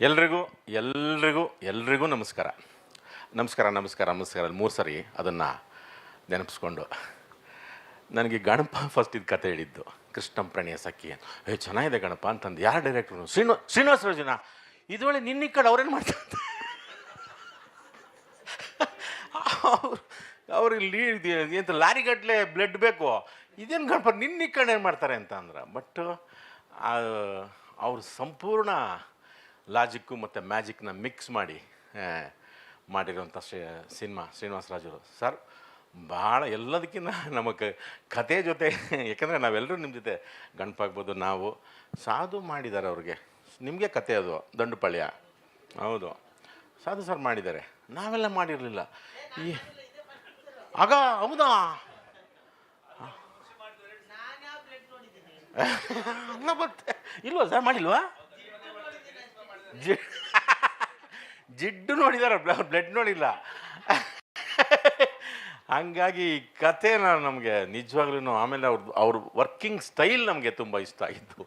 ಎಲ್ರಿಗೂ ಎಲ್ರಿಗೂ ಎಲ್ರಿಗೂ ನಮಸ್ಕಾರ. ನಮಸ್ಕಾರ ನಮಸ್ಕಾರ ನಮಸ್ಕಾರ. ಮೂರು ಸರಿ ಅದನ್ನು ನೆನಪಿಸ್ಕೊಂಡು. ನನಗೆ ಗಣಪ ಫಸ್ಟ್ ಇದು ಕತೆ ಹೇಳಿದ್ದು. ಕೃಷ್ಣಂ ಪ್ರಣಯ ಸಖಿ ಏ, ಚೆನ್ನಾಗಿದೆ ಗಣಪ ಅಂತಂದು ಯಾರು ಡೈರೆಕ್ಟ್ರು ಶ್ರೀನು, ಶ್ರೀನಿವಾಸ ರೋಜನ. ಇದು ವೇಳೆ ನಿನ್ನ ಕಡೆ ಅವ್ರೇನು ಮಾಡ್ತಾರೆ ಅವ್ರು ಅವ್ರಿಗೆ ಲೀಡ್ ಎಂತ ಲಾರಿಗಟ್ಟಲೆ ಬ್ಲಡ್ ಬೇಕು? ಇದೇನು ಗಣಪ ನಿನ್ನ ಕಡೆ ಏನು ಮಾಡ್ತಾರೆ ಅಂತ ಅಂದ್ರೆ ಬಟ್ ಅವ್ರು ಸಂಪೂರ್ಣ ಲಾಜಿಕ್ಕು ಮತ್ತು ಮ್ಯಾಜಿಕ್ನ ಮಿಕ್ಸ್ ಮಾಡಿ ಮಾಡಿರುವಂಥ ಶ್ರೀ ಸಿನಿಮಾ ಶ್ರೀನಿವಾಸ ರಾಜರು. ಸರ್ ಭಾಳ ಎಲ್ಲದಕ್ಕಿಂತ ನಮಗೆ ಕತೆ ಜೊತೆ ಯಾಕಂದರೆ ನಾವೆಲ್ಲರೂ ನಿಮ್ಮ ಜೊತೆ ಗಣಪಾಗ್ಬೋದು ನಾವು. ಸಾಧು ಮಾಡಿದ್ದಾರೆ ಅವ್ರಿಗೆ. ನಿಮಗೆ ಕತೆ ಅದು ದಂಡುಪಾಳ್ಯ. ಹೌದು. ಸಾಧು ಸರ್ ಮಾಡಿದ್ದಾರೆ. ನಾವೆಲ್ಲ ಮಾಡಿರಲಿಲ್ಲ. ಈ ಆಗ ಹೌದಾ? ಅಲ್ಲ ಮತ್ತೆ ಇಲ್ವಾ ಸರ್ ಮಾಡಿಲ್ವಾ? ಜಿಡ್ಡು ನೋಡಿದಾರೆ ಬ್ಲಡ್ ನೋಡಿಲ್ಲ. ಹಂಗಾಗಿ ಕಥೆನ ನಮಗೆ ನಿಜವಾಗ್ಲೂ ಆಮೇಲೆ ಅವ್ರದ್ದು ಅವ್ರ ವರ್ಕಿಂಗ್ ಸ್ಟೈಲ್ ನಮಗೆ ತುಂಬ ಇಷ್ಟ ಆಗಿತ್ತು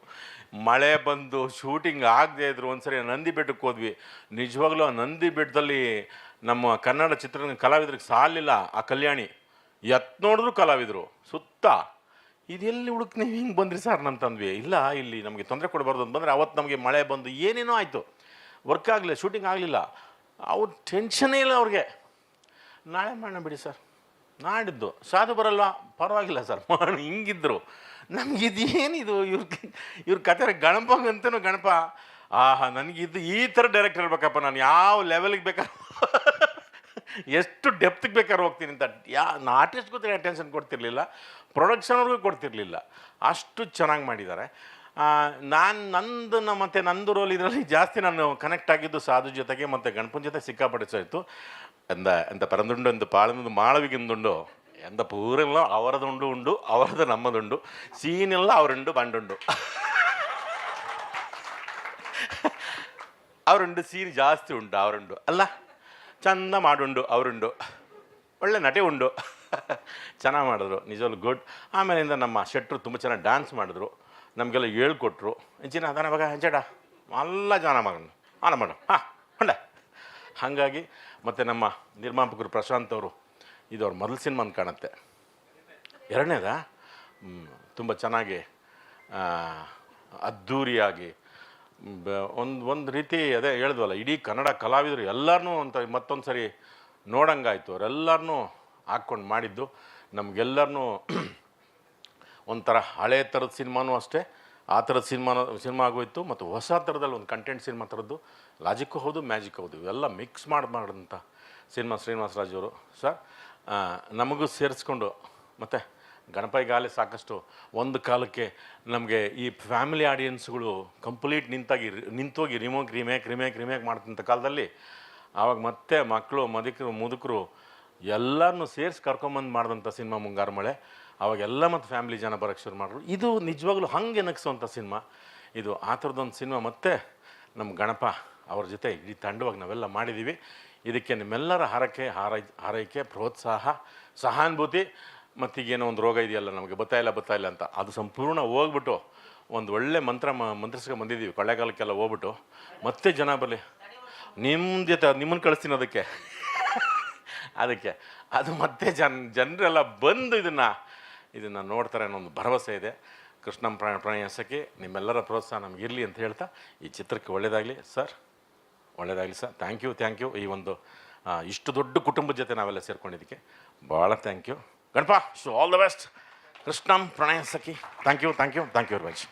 ಮಳೆ ಬಂದು ಶೂಟಿಂಗ್ ಆಗದೆ ಇದ್ರು ಒಂದ್ಸರಿ ನಂದಿ ಬೆಟ್ಟಕ್ಕೆ ಹೋದ್ವಿ. ನಿಜವಾಗ್ಲೂ ಆ ನಂದಿ ಬೆಟ್ಟದಲ್ಲಿ ನಮ್ಮ ಕನ್ನಡ ಚಿತ್ರರಂಗ ಕಲಾವಿದ್ರಿಗೆ ಸಾಲಿಲ್ಲ ಆ ಕಲ್ಯಾಣಿ. ಎತ್ ನೋಡಿದ್ರು ಕಲಾವಿದರು, ಸುತ್ತ. ಇದೆಲ್ಲಿ ಹುಡುಕ್ ನೀವು ಹಿಂಗೆ ಬಂದ್ರಿ ಸರ್ ನಮ್ಮ ತಂದ್ವಿ? ಇಲ್ಲ, ಇಲ್ಲಿ ನಮಗೆ ತೊಂದರೆ ಕೊಡಬಾರ್ದು ಅಂತ ಬಂದರೆ ಅವತ್ತು ನಮಗೆ ಮಳೆ ಬಂದು ಏನೇನೋ ಆಯಿತು. ವರ್ಕ್ ಆಗಲಿಲ್ಲ ಶೂಟಿಂಗ್ ಆಗಲಿಲ್ಲ. ಅವ್ರು ಟೆನ್ಷನೇ ಇಲ್ಲ ಅವ್ರಿಗೆ. ನಾಳೆ ಮಾಡೋಣ ಬಿಡಿ ಸರ್ ನಾಡಿದ್ದು. ಸಾಧು ಬರಲ್ಲ ಪರವಾಗಿಲ್ಲ ಸರ್ ಮಾಡಿ ಹಿಂಗಿದ್ರು. ನಮ್ಗೆ ಇದೇನಿದು ಇವ್ರ ಇವ್ರ ಕತೆ ಗಣಪಂಗಂತನೂ ಗಣಪ ಆಹಾ, ನನಗಿದ್ದು ಈ ಥರ ಡೈರೆಕ್ಟರ್ ಇರ್ಬೇಕಪ್ಪ. ನಾನು ಯಾವ ಲೆವೆಲ್ಗೆ ಬೇಕಾದ್ರೆ ಎಷ್ಟು ಡೆಪ್ತಿಗೆ ಬೇಕಾದ್ರೆ ಹೋಗ್ತೀನಿ ಅಂತ. ಯಾ, ನಾ ಆರ್ಟಿಸ್ಟ್ಗೂ ಅಟೆನ್ಷನ್ ಕೊಡ್ತಿರ್ಲಿಲ್ಲ. ಪ್ರೊಡಕ್ಷನ್ವ್ರಿಗೂ ಕೊಡ್ತಿರ್ಲಿಲ್ಲ. ಅಷ್ಟು ಚೆನ್ನಾಗಿ ಮಾಡಿದ್ದಾರೆ. ನಾನು ನಂದು ಮತ್ತು ನಂದು ರೋಲ್ ಇದರಲ್ಲಿ ಜಾಸ್ತಿ ನಾನು ಕನೆಕ್ಟ್ ಆಗಿದ್ದು ಸಾಧು ಜೊತೆಗೆ ಮತ್ತು ಗಣಪನ ಜೊತೆ ಸಿಕ್ಕಾಪಡಿಸೋಯ್ತು ಸಾಯಿತು ಎಂದ ಎಂತ ಪರಂದುಂಡು, ಎಂದು ಪಾಳಂದು ಮಾಳವಿಗೆಂದುಂಡು, ಎಂದ ಪೂರೆಲ್ಲ ಅವರದುಂಡು ಉಂಡು, ಅವರದು ನಮ್ಮದುಂಡು ಸೀನೆಲ್ಲ ಅವರುಂಡು, ಬಂಡುಂಡು. ಅವರುಂಡು ಸೀನ್ ಜಾಸ್ತಿ ಉಂಡು ಅವರುಂಡು. ಅಲ್ಲ, ಚಂದ ಮಾಡುಂಡು, ಅವರುಂಡು. ಒಳ್ಳೆ ನಟೆ ಉಂಡು. ಚೆನ್ನಾಗಿ ಮಾಡಿದ್ರು, ನಿಜವಾಗ್ಲು ಗುಡ್ ಆಮೇಲಿಂದ ನಮ್ಮ ಶೆಟ್ರು ತುಂಬ ಚೆನ್ನಾಗಿ ಡ್ಯಾನ್ಸ್ ಮಾಡಿದ್ರು. ನಮಗೆಲ್ಲ ಹೇಳ್ಕೊಟ್ರು ಹೆಂಚಿನ ಅದಾನ ಮಗ ಹೆಂಚಡ ಎಲ್ಲ ಜನ ಮಗನ. ಆನ ಮಗ ಹಾಂ ಹಾಗಾಗಿ ಮತ್ತು ನಮ್ಮ ನಿರ್ಮಾಪಕರು ಪ್ರಶಾಂತ್ ಅವರು, ಇದು ಅವ್ರ ಮೊದಲ ಸಿನಿಮಾ ಅಂತ ಕಾಣುತ್ತೆ. ಎರಡನೇದ? ತುಂಬ ಚೆನ್ನಾಗಿ ಅದ್ಧೂರಿಯಾಗಿ ಒಂದು ಒಂದು ರೀತಿ ಅದೇ ಹೇಳಿದ್ವಲ್ಲ, ಇಡೀ ಕನ್ನಡ ಕಲಾವಿದರು ಎಲ್ಲರನ್ನೂ ಅಂತ ಮತ್ತೊಂದು ಸರಿ ನೋಡಂಗಾಯ್ತು. ಅವರೆಲ್ಲರನ್ನೂ ಹಾಕ್ಕೊಂಡು ಮಾಡಿದ್ದು ನಮಗೆಲ್ಲರನ್ನೂ ಒಂಥರ ಹಳೆ ಥರದ ಸಿನಿಮಾನೂ ಅಷ್ಟೇ, ಆ ಥರದ ಸಿನಿಮಾ ಸಿನಿಮಾ ಆಗೋಯ್ತು ಮತ್ತು ಹೊಸ ಥರದಲ್ಲಿ ಒಂದು ಕಂಟೆಂಟ್ ಸಿನಿಮಾ ಥರದ್ದು ಲಾಜಿಕ್ ಹೌದು ಮ್ಯಾಜಿಕ್ ಹೌದು, ಇವೆಲ್ಲ ಮಿಕ್ಸ್ ಮಾಡಿ ಮಾಡಿದಂಥ ಸಿನಿಮಾ ಶ್ರೀನಿವಾಸ ರಾಜ್ ಅವರು. ಸರ್ ನಮಗೂ ಸೇರಿಸ್ಕೊಂಡು ಮತ್ತು ಗಣಪೈಗಾಲೆ ಸಾಕಷ್ಟು ಒಂದು ಕಾಲಕ್ಕೆ ನಮಗೆ ಈ ಫ್ಯಾಮಿಲಿ ಆಡಿಯನ್ಸ್ಗಳು ಕಂಪ್ಲೀಟ್ ನಿಂತಾಗಿ ನಿಂತೋಗಿ ರಿಮೋಕ್ ರಿಮೇಕ್ ರಿಮೇಕ್ ರಿಮೇಕ್ ಮಾಡ್ತಂಥ ಕಾಲದಲ್ಲಿ ಆವಾಗ ಮತ್ತೆ ಮಕ್ಕಳು, ಮದಿಕರು, ಮುದುಕರು ಎಲ್ಲರನ್ನೂ ಸೇರಿಸಿ ಕರ್ಕೊಂಬಂದು ಮಾಡಿದಂಥ ಸಿನಿಮಾ ಮುಂಗಾರು ಮಳೆ. ಅವಾಗೆಲ್ಲ ಮತ್ತು ಫ್ಯಾಮಿಲಿ ಜನ ಬರೋಕ್ಕೆ ಶುರು ಮಾಡಿದ್ರು ಇದು ನಿಜವಾಗ್ಲೂ ಹಂಗೆ ನಗಿಸುವಂಥ ಸಿನಿಮಾ. ಇದು ಆ ಥರದೊಂದು ಸಿನಿಮಾ ಮತ್ತೆ ನಮ್ಮ ಗಣಪ ಅವ್ರ ಜೊತೆ ಈ ತಂಡವಾಗಿ ನಾವೆಲ್ಲ ಮಾಡಿದ್ದೀವಿ ಇದಕ್ಕೆ ನಿಮ್ಮೆಲ್ಲರ ಹಾರಕೆ ಹಾರೈ, ಹಾರೈಕೆ, ಪ್ರೋತ್ಸಾಹ, ಸಹಾನುಭೂತಿ ಮತ್ತೀಗೇನೋ ಒಂದು ರೋಗ ಇದೆಯಲ್ಲ ನಮಗೆ ಬತ್ತಾ ಇಲ್ಲ ಬತ್ತಾ ಇಲ್ಲ ಅಂತ. ಅದು ಸಂಪೂರ್ಣ ಹೋಗ್ಬಿಟ್ಟು ಒಂದು ಒಳ್ಳೆ ಮಂತ್ರ ಮಂತ್ರಿಸ್ಕೊಂಡು ಬಂದಿದ್ದೀವಿ ಕೊಳ್ಳೆಗಾಲಕ್ಕೆಲ್ಲ ಹೋಗ್ಬಿಟ್ಟು ಮತ್ತೆ ಜನ ಬರಲಿ. ನಿಮ್ಮ ಜೊತೆ ನಿಮ್ಮನ್ನು ಕಳಿಸ್ತೀನಿ ಅದಕ್ಕೆ. ಅದಕ್ಕೆ. ಅದು ಮತ್ತೆ ಜನ, ಜನರೆಲ್ಲ ಬಂದು ಇದನ್ನು ಇದನ್ನು ನೋಡ್ತಾರೆ ಅನ್ನೋ ಒಂದು ಭರವಸೆ ಇದೆ. ಕೃಷ್ಣಂ ಪ್ರಾಣ ಪ್ರಯಾಸಕ್ಕೆ ನಿಮ್ಮೆಲ್ಲರ ಪ್ರೋತ್ಸಾಹ ನಮ್ಗೆ ಇರಲಿ ಅಂತ ಹೇಳ್ತಾ ಈ ಚಿತ್ರಕ್ಕೆ ಒಳ್ಳೆಯದಾಗಲಿ ಸರ್. ಒಳ್ಳೆಯದಾಗಲಿ sir. Thank you thank you ಈ ಒಂದು ಇಷ್ಟು ದೊಡ್ಡ ಕುಟುಂಬದ ಜೊತೆ ನಾವೆಲ್ಲ ಸೇರ್ಕೊಂಡಿದ್ದಕ್ಕೆ ಭಾಳ ಥ್ಯಾಂಕ್ ಯು ಗಣಪ ಶು all the best Krishnam Pranaya Sakhi thank you thank you thank you very much